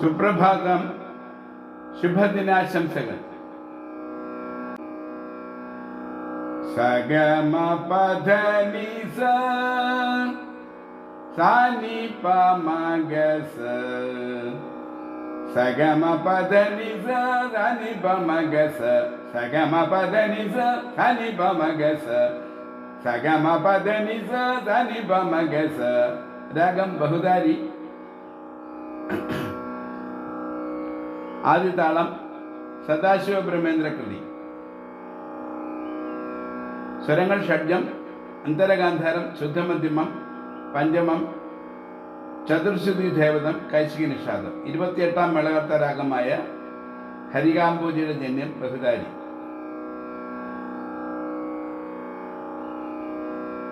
സുപ്രഭാതം ശുഭദിനാശംസകൾ സഗമ പധനി സാനി പമഗസ സഗമ പധനി സാനി പമഗസ സഗമ പധനി സാനി പമഗസ സഗമ പധനി സാനി പമഗസ രാഗം ബഹുദാരി ആദ്യ താളം സദാശിവ ബ്രഹ്മേന്ദ്ര കൃതി സ്വരങ്ങൾ ഷഡ്ജം അന്തരഗാന്ധാരം ശുദ്ധമധ്യമം പഞ്ചമം ചതുർശുതി ദേവതം കൈശിക നിഷാദം. ഇരുപത്തിയെട്ടാം മേളകർത്ത രാഗമായ ഹരികാംബൂജിയുടെ ജന്യം ബഹുദാരി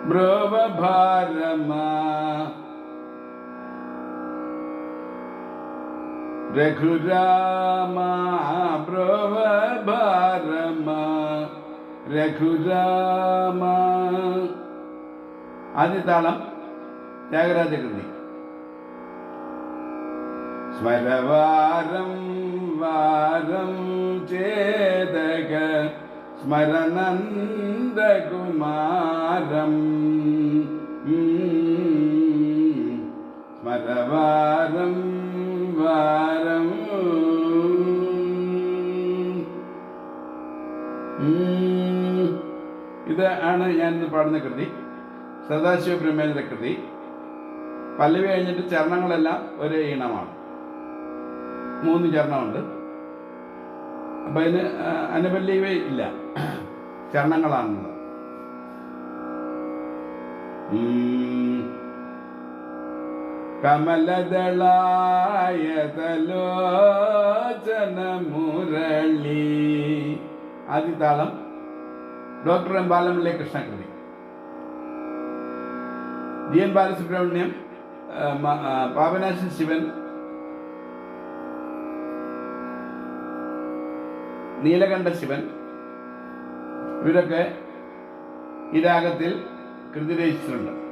ബ്രോവഭാരമാ ആദ്യ താളം ത്യാഗരാജ കൃതി സ്മരവാരം വാരം ചേതക സ്മരനന്ദകുമാരം സ്മരവാരം വാരം. ഇത് ആണ് ഞാൻ പാടുന്ന കൃതി. സദാശിവ ബ്രഹ്മേന്ദ്ര കൃതി. പല്ലവി കഴിഞ്ഞിട്ട് ചരണങ്ങളെല്ലാം ഒരേ ഈണമാണ്. മൂന്ന് ചരണമുണ്ട്. അപ്പം അതിന് അനുപല്ലവി ഇല്ല. ചരണങ്ങളാണുള്ളത്. കമലദളായതലോചന മുരളി ആദ്യ താളം ഡോക്ടർ എം ബാലമല്ലേ കൃഷ്ണകൃതി ഡി എൻ ബാലസുബ്രഹ്മണ്യം പാപനാശൻ ശിവൻ. നീലകണ്ഠ ശിവൻ. ഇവരൊക്കെ ഈ രാഗത്തിൽ കൃതി രചിച്ചിട്ടുണ്ട്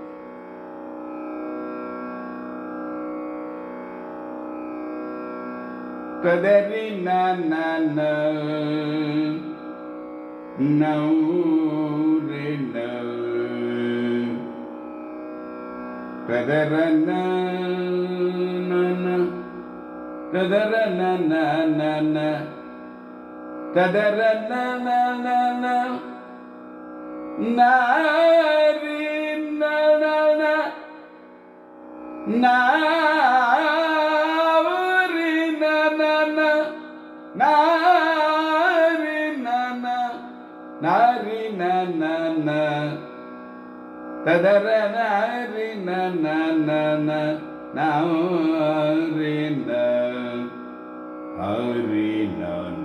കദരി നന നൗരി നൗ കദര നന കദര நரி நன ததர நரி நன நரி நரி நன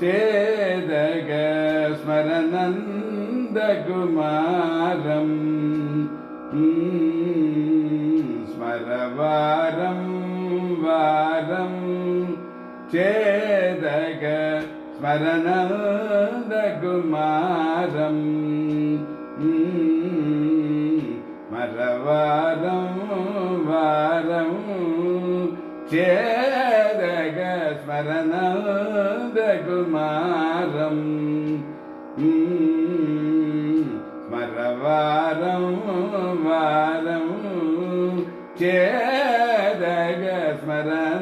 சேதக ஸ்மரநந்த குமாரம் ஸ்மரவாரம் வாரம். சேதக ஸ்மரநந்த குமாரம் மரவாரம் வாரம். சே ஸ்மரணகுமாரம் ஸ்மரவாரம் வாரம் சேதக ஸ்மரணகுமாரம்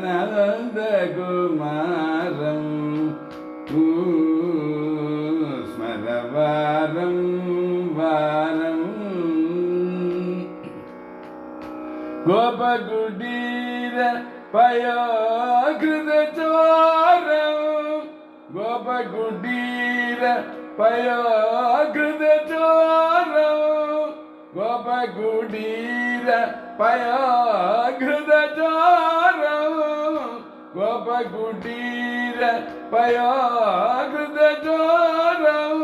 ஸ்மரவாரம் வாரம். கோபகுடீர പയോകൃത ചോരം ഗോപകുടീര പയോകൃത ചോരം ഗോപകുടീര പയോകൃത ചോരം ഗോപകുടീര പയോകൃത ചോരം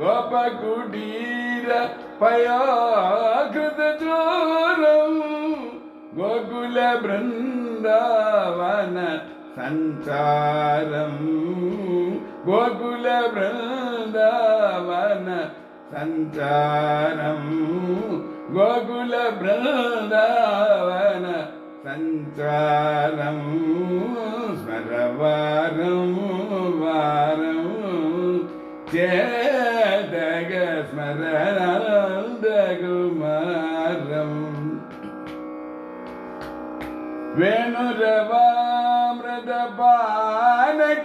ഗോപകുടീര പയോകൃത ചോരം ഗോകുടീര బృందావన సంచారం. గోకుల బృందావన సంచారం. గోకుల బృందావన సంచారం. స్మరవారం వారం. చేదగ స్మరణదగు వేణురవామృతపాన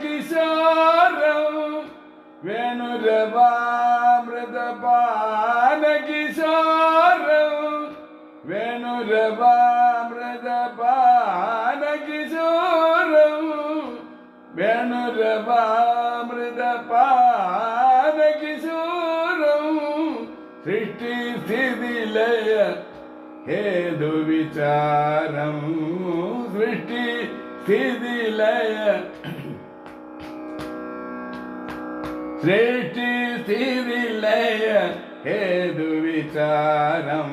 కిశారం వేణురవామృతపాన కిశారం వేణురవామృతపాన కిశోరం వేణురవామృతపాన కిశోరం సృష్టి స్థితి లయ హేదు విచారం సృష్టి స్థితి లయ సృష్టి స్థితి లయ హేదు విచారం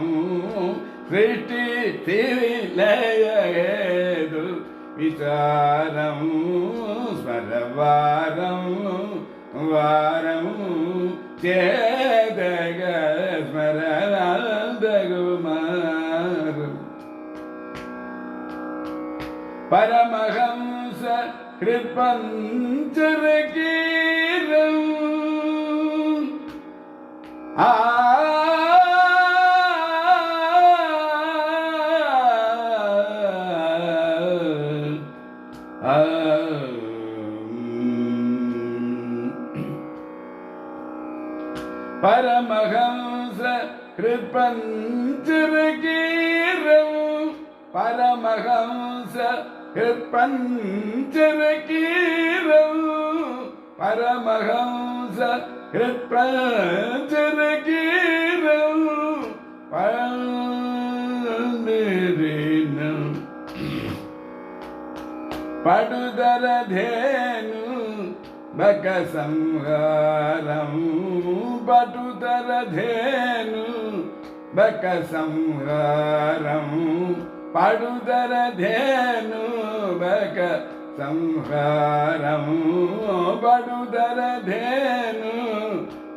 సృష్టి స్థితి లయ హేదు విచారం స్వరవారం వారం చే പരമഹംസ കൃപഞ്ചരകീരം ആ പരമഹംസ കൃപഞ്ചരകീരം പരമഹംസ ஹிருத்பஞ்சரகீரல் பரமஹம்ச ஹிருத்பஞ்சரகீரல் பழந்தேரினம் படுதரதேனு బక సంహారం పటుతరధేను బక సంహారం పడుదరధేను బక సంహారం పడుదరధేను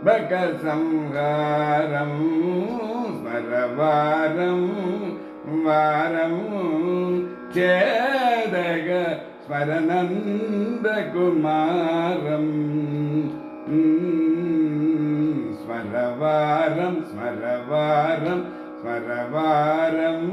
బక సంహారం స్మరవారం వారం చేదగ స్మరనంద కుమారం స్మరవారం స్మరవారం பரவாரம்